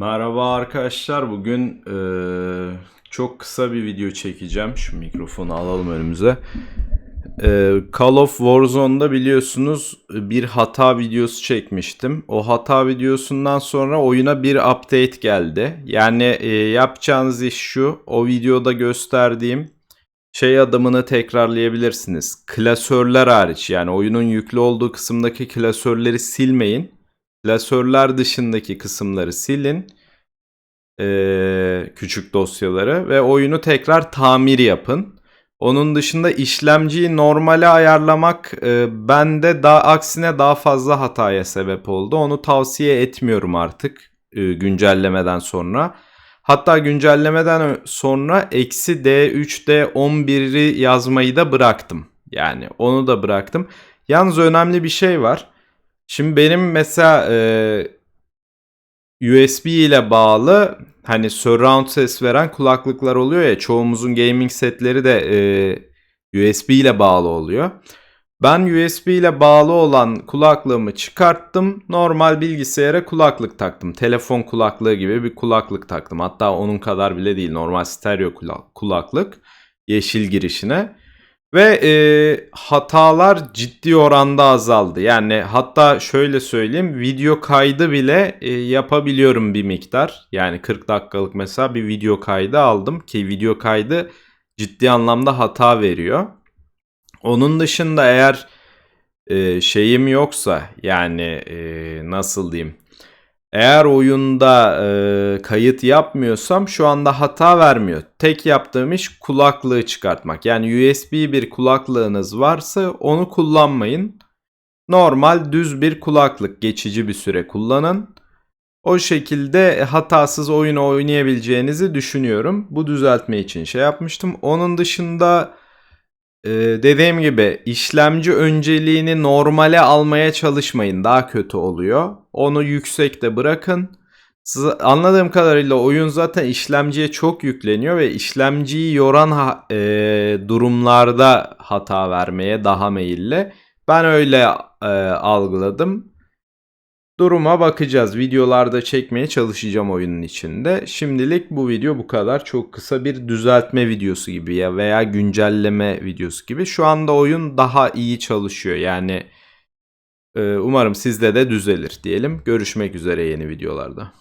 Merhaba arkadaşlar. Bugün eee, çok kısa bir video çekeceğim. Şu mikrofonu alalım önümüze. Eee, Call of Warzone'da biliyorsunuz bir hata videosu çekmiştim. O hata videosundan sonra oyuna bir update geldi. Yani eee, yapacağınız iş şu. O videoda gösterdiğim şey adımını tekrarlayabilirsiniz. Klasörler hariç yani oyunun yüklü olduğu kısımdaki klasörleri silmeyin. Klasörler dışındaki kısımları silin. Ee, küçük dosyaları ve oyunu tekrar tamir yapın. Onun dışında işlemciyi normale ayarlamak e, bende daha aksine daha fazla hataya sebep oldu. Onu tavsiye etmiyorum artık e, güncellemeden sonra. Hatta güncellemeden sonra eksi D3 D11'i yazmayı da bıraktım. Yani onu da bıraktım. Yalnız önemli bir şey var. Şimdi benim mesela e, USB ile bağlı hani surround ses veren kulaklıklar oluyor ya çoğumuzun gaming setleri de e, USB ile bağlı oluyor. Ben USB ile bağlı olan kulaklığımı çıkarttım. Normal bilgisayara kulaklık taktım. Telefon kulaklığı gibi bir kulaklık taktım. Hatta onun kadar bile değil. Normal stereo kula- kulaklık. Yeşil girişine. Ve e, hatalar ciddi oranda azaldı. Yani hatta şöyle söyleyeyim video kaydı bile e, yapabiliyorum bir miktar. Yani 40 dakikalık mesela bir video kaydı aldım ki video kaydı ciddi anlamda hata veriyor. Onun dışında eğer e, şeyim yoksa yani e, nasıl diyeyim eğer oyunda e, kayıt yapmıyorsam şu anda hata vermiyor. Tek yaptığım iş kulaklığı çıkartmak. Yani USB bir kulaklığınız varsa onu kullanmayın. Normal düz bir kulaklık geçici bir süre kullanın. O şekilde hatasız oyun oynayabileceğinizi düşünüyorum. Bu düzeltme için şey yapmıştım. Onun dışında e, dediğim gibi işlemci önceliğini normale almaya çalışmayın. Daha kötü oluyor. Onu yüksekte bırakın. Siz- Anladığım kadarıyla oyun zaten işlemciye çok yükleniyor ve işlemciyi yoran ha- e, durumlarda hata vermeye daha meyilli. Ben öyle e, algıladım. Duruma bakacağız. Videolarda çekmeye çalışacağım oyunun içinde. Şimdilik bu video bu kadar. Çok kısa bir düzeltme videosu gibi ya veya güncelleme videosu gibi. Şu anda oyun daha iyi çalışıyor. Yani e, umarım sizde de düzelir diyelim. Görüşmek üzere yeni videolarda.